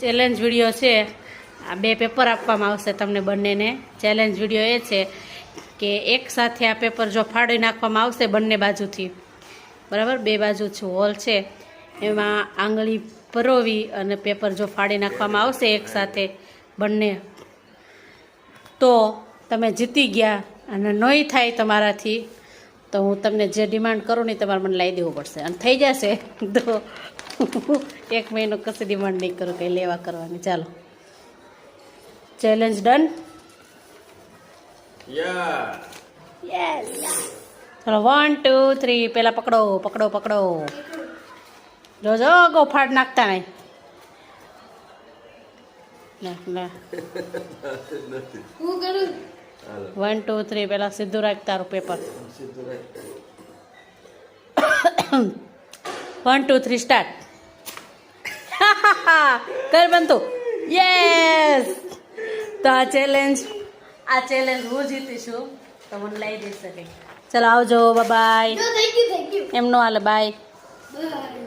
Challenge video છે. આ બે પેપર આપવામાં આવશે તમને બંનેને. ચેલેન્જ વીડિયો એ છે કે એક સાથે આ પેપર જો ફાડી નાખવામાં આવશે બંને બાજુથી. બરાબર? બે બાજુ છે હોલ છે. એમાં આંગળી પરોવી અને પેપર જો ફાડી નાખવામાં આવશે એક સાથે બંને. તો તમે જીતી ગયા અને નહીં થાય તમારાથી, તો હું તમને જે ડિમાન્ડ કરું ને તમારે મને લાવી દેવું પડશે. અને થઈ જશે. તો એક મહિનો કશી ડિમાન્ડ નહીં કરું, કંઈ લેવા કરવાની. ચાલો. ચેલેન્જ ડન ચલો વન ટુ થ્રી પહેલાં પકડો પકડો પકડો. જોજો ગો ફાડ નાખતા નહીં. વન ટુ થ્રી પેલા સીધું રાખ તારું paper one two three start કર બનતું યસ તો આ ચેલેન્જ આ ચેલેન્જ હું જીતીશું તો મને લઈ દઈ શકે ચલો આવજો bye thank you thank you એમનો હાલે બાય બાય